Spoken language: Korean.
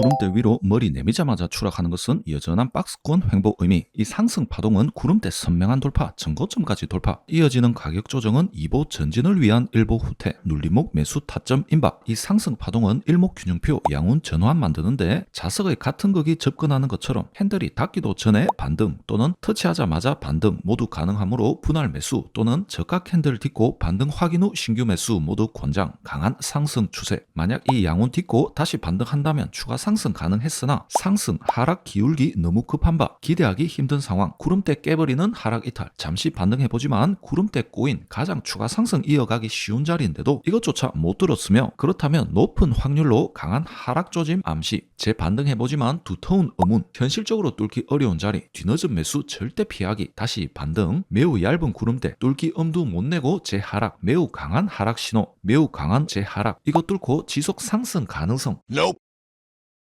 구름대 위로 머리 내미자마자 추락하는 것은 여전한 박스권 횡보 의미. 이 상승 파동은 구름대 선명한 돌파, 전고점까지 돌파. 이어지는 가격 조정은 2보 전진을 위한 일보 후퇴, 눌림목 매수 타점 임박. 이 상승 파동은 일목 균형표 양운 전환 만드는데 자석의 같은 극이 접근하는 것처럼 핸들이 닿기도 전에 반등 또는 터치하자마자 반등 모두 가능하므로 분할 매수 또는 저가 핸들 딛고 반등 확인 후 신규 매수 모두 권장 강한 상승 추세. 만약 이 양운 딛고 다시 반등한다면 추가 상승 가능했으나 상승 하락 기울기 너무 급한 바 기대하기 힘든 상황. 구름대 깨버리는 하락 이탈. 잠시 반등해보지만 구름대 꼬인 가장 추가 상승 이어가기 쉬운 자리인데도 이것조차 못 들었으며 그렇다면 높은 확률로 강한 하락 조짐 암시. 재반등해보지만 두터운 의문. 현실적으로 뚫기 어려운 자리. 뒤늦은 매수 절대 피하기. 다시 반등. 매우 얇은 구름대. 뚫기 엄두 못 내고 재하락. 매우 강한 하락 신호. 매우 강한 재하락. 이거 뚫고 지속 상승 가능성